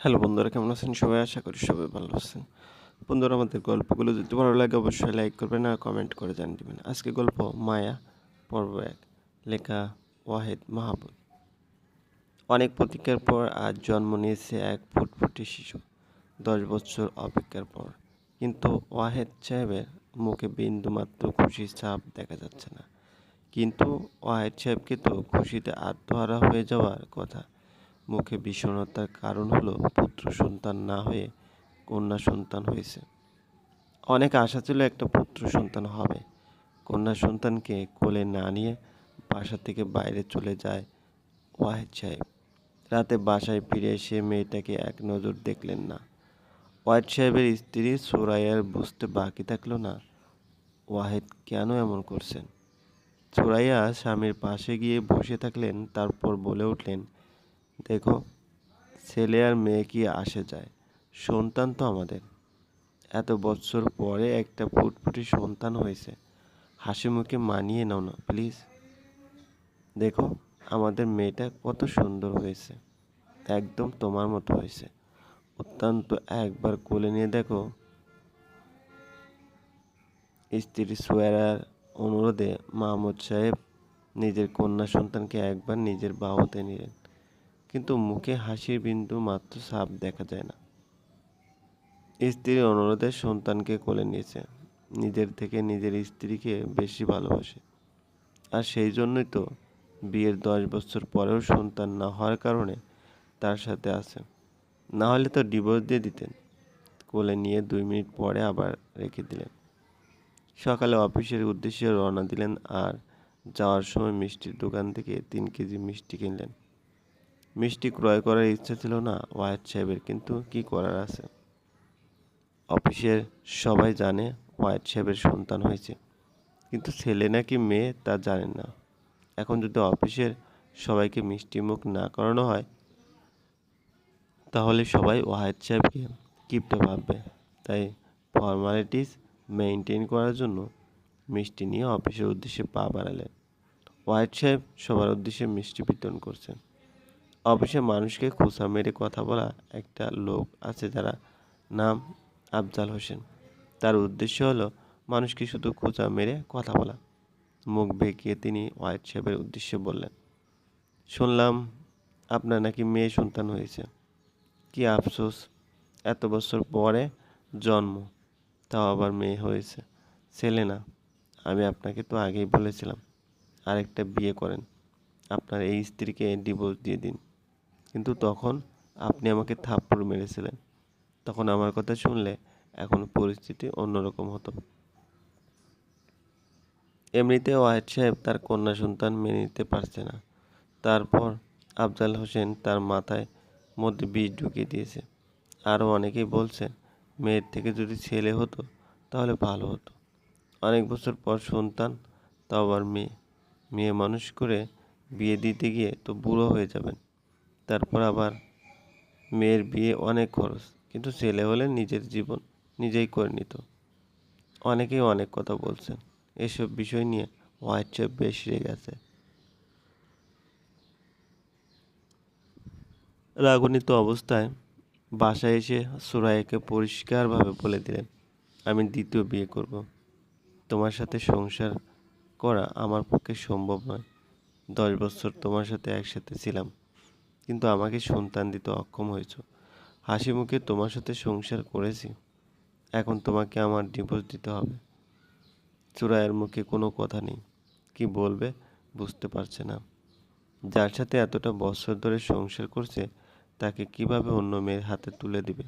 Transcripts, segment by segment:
Hello বন্ধুরা, কেমন আছেন? সবাই আশা করি সবাই ভালো আছেন। বন্ধুরা, আমাদের গল্পগুলো যদি ভালো লাগে, অবশ্যই লাইক করবেন আর কমেন্ট করে জানিয়ে দেবেন। আজকে গল্প মায়া, পর্ব এক, লেখা ওয়াহেদ মাহবুব অনেক প্রতীক্ষার পর আজ জন্ম নিয়েছে এক ফুটফুটি শিশু। দশ বছর অপেক্ষার পর। কিন্তু ওয়াহেদ সাহেবের মুখে বিন্দুমাত্র খুশির ছাপ দেখা যাচ্ছে না। কিন্তু ওয়াহেদ সাহেবকে তো খুশিতে আত্মহারা হয়ে যাওয়ার কথা। মুখে বিষণ্ণতার কারণ হলো পুত্র সন্তান না হয়ে কন্যা সন্তান হয়েছে। অনেক আশা ছিল একটা পুত্র সন্তান হবে। কন্যা সন্তানকে কোলে না নিয়ে বাসা থেকে বাইরে চলে যায় ওয়াহেদ সাহেব। রাতে বাসায় ফিরে এসে মেয়েটাকে এক নজর দেখলেন না। ওয়াহেদ সাহেবের স্ত্রী সোরাইয়ার বুঝতে বাকি থাকল না, ওয়াহেদ কেন এমন করছেন? সোরাইয়া স্বামীর পাশে গিয়ে বসে থাকলেন, তারপর বলে উঠলেন দেখো, ছেলে আর মেয়ে কি আসে যায়? সন্তান তো আমাদের। এত বছর পরে একটা ফুটফুটি সন্তান হয়েছে। হাসি মুখে মানিয়ে নাও না, প্লিজ। দেখো, আমাদের মেয়েটা কত সুন্দর হয়েছে। একদম তোমার মতো হয়েছে। অত্যন্ত একবার কোলে নিয়ে দেখো। স্ত্রী সোয়ারার অনুরোধে মাহমুদ সাহেব নিজের কন্যা সন্তানকে একবার নিজের বাহুতে নিলেন। কিন্তু মুখে হাসির বিন্দু মাত্র সাপ দেখা যায় না। স্ত্রীর অনুরোধে সন্তানকে কোলে নিয়েছে। নিজের থেকে নিজের স্ত্রীকে বেশি ভালোবাসে। আর সেই জন্যই তো বিয়ের দশ বছর পরেও সন্তান না হওয়ার কারণে তার সাথে আছে। না হলে তো ডিভোর্স দিয়ে দিতেন। কোলে নিয়ে দুই মিনিট পরে আবার রেখে দিলেন। সকালে অফিসের উদ্দেশ্যে রওনা দিলেন আর যাওয়ার সময় মিষ্টির দোকান থেকে তিন কেজি মিষ্টি কিনলেন। মিষ্টি ক্রয় করার ইচ্ছা ছিল না ওয়াহেদ সাহেবের, কিন্তু কি করার আছে? অফিসের সবাই জানে ওয়াহেদ সাহেবের সন্তান হয়েছে, কিন্তু ছেলে নাকি মেয়ে তা জানেন না। এখন যদি অফিসের সবাইকে মিষ্টি মুখ না করানো হয়, তাহলে সবাই ওয়াহেদ সাহেবকে কিপটে ভাববে। তাই ফর্মালিটিস মেনটেন করার জন্য মিষ্টি নিয়ে অফিসের উদ্দেশ্যে পা বাড়ালেন। ওয়াহেদ সাহেব সবার উদ্দেশ্যে মিষ্টি বিতরণ করছেন। অফিসে মানুষকে খোঁচা মেরে কথা বলা একটা লোক আছে যারা নাম আফজাল হোসেন। তার উদ্দেশ্য হলো মানুষকে শুধু খোঁচা মেরে কথা বলা। মুখ বেঁকিয়ে তিনি ওয়াইট সাহেবের উদ্দেশ্যে বললেন, শুনলাম আপনার নাকি মেয়ে সন্তান হয়েছে। কি আফসোস, এত বছর পরে জন্ম, তাও আবার মেয়ে হয়েছে। ছেলে না, আমি আপনাকে তো আগেই বলেছিলাম, আরেকটা বিয়ে করেন। আপনার এই স্ত্রীকে ডিভোর্স দিয়ে দিন। কিন্তু তখন আপনি আমাকে থাপ্পড় মেরেছিলেন। তখন আমার কথা শুনলে এখন পরিস্থিতি অন্যরকম হতো। এমনিতে ওয়াহেদ সাহেব তার কন্যা সন্তান মেনে নিতে পারছে না। তারপর আফজাল হোসেন তার মাথায় মধ্যে বীজ ঢুকিয়ে দিয়েছে। আরও অনেকেই বলছেন, মেয়ের থেকে যদি ছেলে হতো তাহলে ভালো হতো। অনেক বছর পর সন্তান, তাও আবার মেয়ে। মেয়ে মানুষ করে বিয়ে দিতে গিয়ে তো বুড়ো হয়ে যাবেন। তারপর আবার মেয়ের বিয়ে অনেক খরচ। কিন্তু ছেলে হলে নিজের জীবন নিজেই করে নিত। অনেকেই অনেক কথা বলছেন, এসব বিষয় নিয়ে সাহেব বেশ রেগে আছে। রাগনিত অবস্থায় বাসায় এসে সুরাইকে পরিষ্কারভাবে বলে দিলেন, আমি দ্বিতীয় বিয়ে করব। তোমার সাথে সংসার করা আমার পক্ষে সম্ভব নয়। দশ বছর তোমার সাথে একসাথে ছিলাম। কিন্তু আমাকে সন্তান দিতে অক্ষম হয়েছ। হাসি মুখে তোমার সাথে সংসার করেছি। এখন তোমাকে আমার ডিভোর্স দিতে হবে। চূড়ায়ের মুখে কোনো কথা নেই। কি বলবে বুঝতে পারছে না। যার সাথে এতটা বছর ধরে সংসার করছে, তাকে কীভাবে অন্য মেয়ের হাতে তুলে দিবে?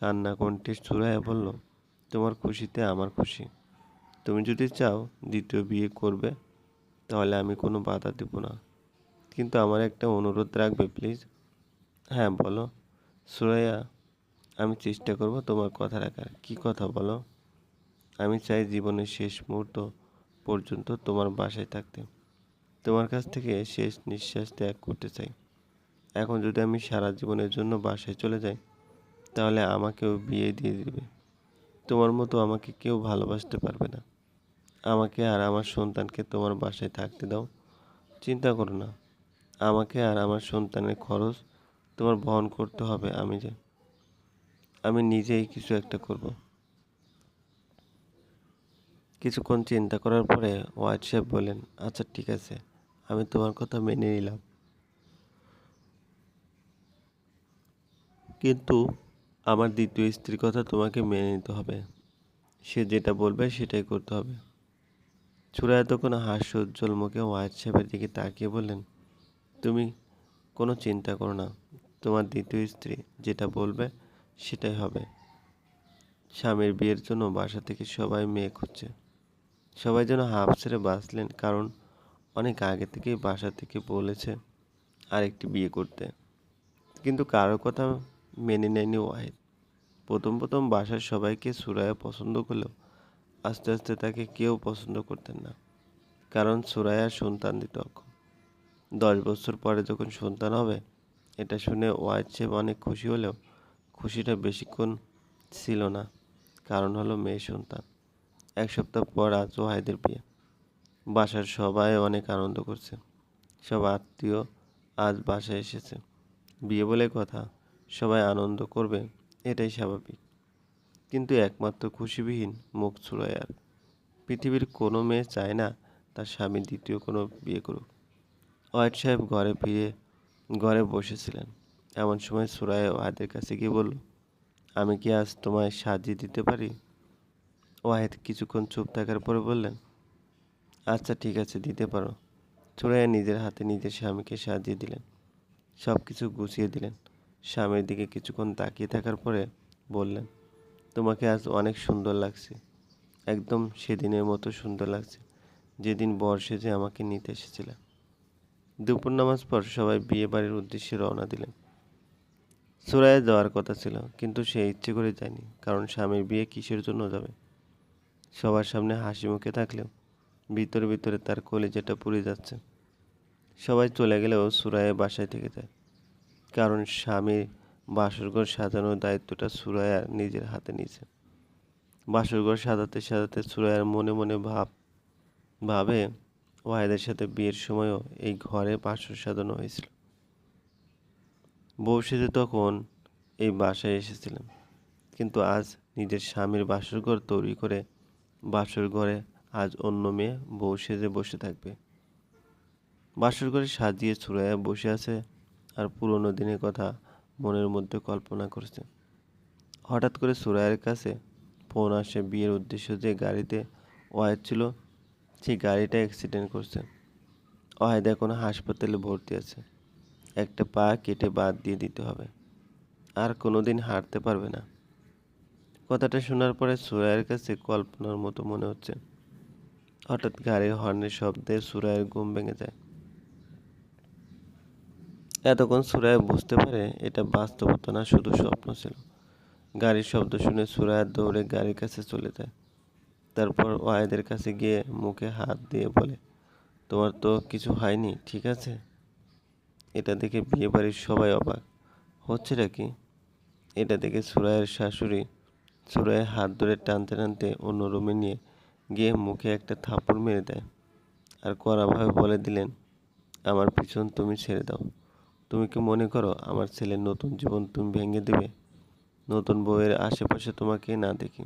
কান্না কণ্ঠে চূড়ায় বলল, তোমার খুশিতে আমার খুশি। তুমি যদি চাও দ্বিতীয় বিয়ে করবে, তাহলে আমি কোনো বাধা দেব না। কিন্তু আমার একটা অনুরোধ রাখবে প্লিজ হ্যাঁ বলো। সুরাইয়া, আমি চেষ্টা করব তোমার কথা রাখার। কি কথা বলো? আমি চাই জীবনের শেষ মুহূর্ত পর্যন্ত তোমার বাসায় থাকতে। তোমার কাছ থেকে শেষ নিঃশ্বাস ত্যাগ করতে চাই। এখন যদি আমি সারা জীবনের জন্য বাসায় চলে যাই, তাহলে আমাকেও বিয়ে দিয়ে দিবে। তোমার মতো আমাকে কেউ ভালোবাসতে পারবে না। আমাকে আর আমার সন্তানকে তোমার বাসায় থাকতে দাও। চিন্তা করো না। আমাকে আর আমার সন্তানের খরচ তোমার বহন করতে হবে, আমি যে আমি নিজেই কিছু একটা করব। কিছুক্ষণ চিন্তা করার পরে ওয়াইট সাহেব বললেন আচ্ছা ঠিক আছে, আমি তোমার কথা মেনে নিলাম। কিন্তু আমার দ্বিতীয় স্ত্রীর কথা তোমাকে মেনে নিতে হবে। সে যেটা বলবে সেটাই করতে হবে। সুরায়া তখন হাস্য উজ্জ্বল মুখে ওয়াইট সাহেবের দিকে তাকিয়ে বললেন তুমি কোনো চিন্তা করো না। তোমার দ্বিতীয় স্ত্রী যেটা বলবে সেটাই হবে। স্বামীর বিয়ের জন্য বাসা থেকে সবাই মেয়ে খুঁজছে। সবাই যেন হাফ ছেড়ে বাঁচলেন, কারণ অনেক আগে থেকেই বাসা থেকে বলেছে আরেকটি বিয়ে করতে। কিন্তু কারও কথা মেনে নেয়নি ওয়াহিদ। প্রথম প্রথম বাসার সবাইকে সুরায়া পছন্দ করলেও আস্তে আস্তে তাকে কেউ পছন্দ করতেন না। কারণ সুরায়া সন্তান দিতে দশ বছর পরে যখন সন্তান হবে, এটা শুনে ওয়াইদ সাহেব অনেক খুশি হলেও খুশিটা বেশিক্ষণ ছিল না। কারণ হলো মেয়ে সন্তান। এক সপ্তাহ পর আজ ওয়াহিদের বিয়ে। বাসার সবাই অনেক আনন্দ করছে। সব আত্মীয় আজ বাসায় এসেছে। বিয়ে বলে কথা, সবাই আনন্দ করবে, এটাই স্বাভাবিক। কিন্তু একমাত্র খুশিবিহীন মুখ ছুড়ায় আর। পৃথিবীর কোনো মেয়ে চায় না তার স্বামী দ্বিতীয় কোনো বিয়ে করুক। ওয়াইট সাহেব ঘরে ফিরে, ঘরে বসেছিলেন। এমন সময় সুরায়া ওয়াহিদের কাছে গিয়ে বলল, আমি কি আজ তোমায় সাজিয়ে দিতে পারি? ওয়াহেদ কিছুক্ষণ চুপ থাকার পরে বললেন আচ্ছা ঠিক আছে, দিতে পারো। সুরাইয়া নিজের হাতে নিজের স্বামীকে সাজিয়ে দিলেন। সব কিছু গুছিয়ে দিলেন। স্বামীর দিকে কিছুক্ষণ তাকিয়ে থাকার পরে বললেন, তোমাকে আজ অনেক সুন্দর লাগছে। একদম সেদিনের মতো সুন্দর লাগছে। যেদিন বর্ষে যে আমাকে নিতে এসেছিলে দুপুর নামাজ পর সবাই বিয়ে বাড়ির উদ্দেশ্যে রওনা দিলেন। সুরায় যাওয়ার কথা ছিল, কিন্তু সে ইচ্ছে করে যায়নি, কারণ স্বামীর বিয়ে কিসের জন্য যাবে? সবার সামনে হাসি মুখে থাকলেও ভিতরে ভিতরে তার কলিজাটা পুড়ে যাচ্ছে। সবাই চলে গেলেও সুরায় বাসায় থেকে যায়, কারণ স্বামীর বাসরঘর সাজানোর দায়িত্বটা সুরায়ার নিজের হাতে নিয়েছে। বাসরঘর সাজাতে সাজাতে সুরায়ার মনে মনে ভাব ভাবে ওয়াহেদের সাথে বিয়ের সময়ও এই ঘরে বাসর সাজানো হয়েছিল। বউ সেজে তখন এই বাসায় এসেছিলেন। কিন্তু আজ নিজের স্বামীর বাসর ঘর তৈরি করে বাসর ঘরে আজ অন্য মেয়ে বউ সেজে বসে থাকবে। বাসর ঘরে সাজিয়ে ছুড়াইয়া বসে আছে আর পুরনো দিনের কথা মনের মধ্যে কল্পনা করছে। হঠাৎ করে সুরায়ের কাছে ফোন আসে বিয়ের উদ্দেশ্য যে গাড়িতে ওয়াহেদ ছিল সেই গাড়িটা অ্যাক্সিডেন্ট করছে। ওয়াহেদ কোনো হাসপাতালে ভর্তি আছে। একটা পা কেটে বাদ দিয়ে দিতে হবে। আর কোনো দিন হাঁটতে পারবে না। কথাটা শোনার পরে সুরায়ের কাছে কল্পনার মতো মনে হচ্ছে। হঠাৎ গাড়ির হর্নের শব্দে সুরায়ের ঘুম ভেঙে যায়। এতক্ষণ সুরায় বুঝতে পারে এটা বাস্তবতা না, শুধু স্বপ্ন ছিল। গাড়ির শব্দ শুনে সুরায় দৌড়ে গাড়ির কাছে চলে যায়। তারপর ওয়াহেদের কাছে গিয়ে মুখে হাত দিয়ে বলে, তোমার তো কিছু হয়নি, ঠিক আছে? এটা দেখে বিয়ে বাড়ির সবাই অবাক। হচ্ছেটা কি? এটা দেখে সুরায়ের শাশুড়ি সুরায়ের হাত ধরে টানতে টানতে অন্য রুমে নিয়ে গিয়ে মুখে একটা থাপড় মেরে দেয় আর কড়াভাবে বলে দিলেন, আমার পিছন তুমি ছেড়ে দাও। তুমি কি মনে করো আমার ছেলের নতুন জীবন তুমি ভেঙে দেবে? নতুন বউয়ের আশেপাশে তোমাকে না দেখি।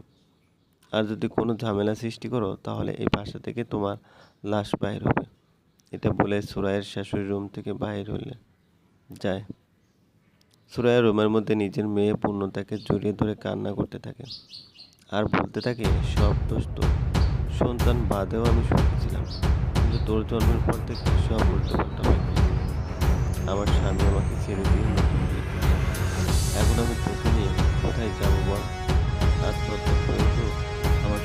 আর যদি কোনো ঝামেলা সৃষ্টি করো, তাহলে এই বাসা থেকে তোমার লাশ বাইর হবে। এটা বলে সুরায়ের শাশুড়ি রুম থেকে বাইর হলে যায়। সুরায়া রুমের মধ্যে নিজের মেয়ে পূর্ণতাকে জড়িয়ে ধরে কান্না করতে থাকে। আর বলতে থাকে, সব দোষ তো সন্তান বাদেও আমি শুনেছিলাম কিন্তু তোর জন্মের পর থেকে সব উল্টো পাল্টা। আমার স্বামী আমাকে ছেড়ে দিয়ে নতুন এখন আমি তোকে নিয়ে কোথায় যাব বল? আত্মহত্যা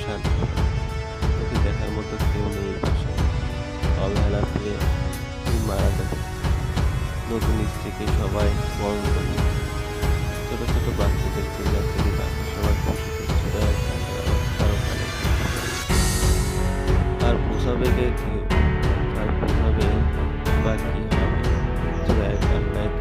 তোকে দেখার মতো কেউ নেই বাসায়। অবহেলা পেয়ে তুই মারা যাবে। নতুন স্ত্রীকে সবাই বরণ করে নিচ্ছে। ছোট ছোট বাচ্চাদের খুশিতে চলে আসে কারও কানে আর পোষাবে কে আর পোষাবে বা কি হবে? চূড়ায় কান্নায়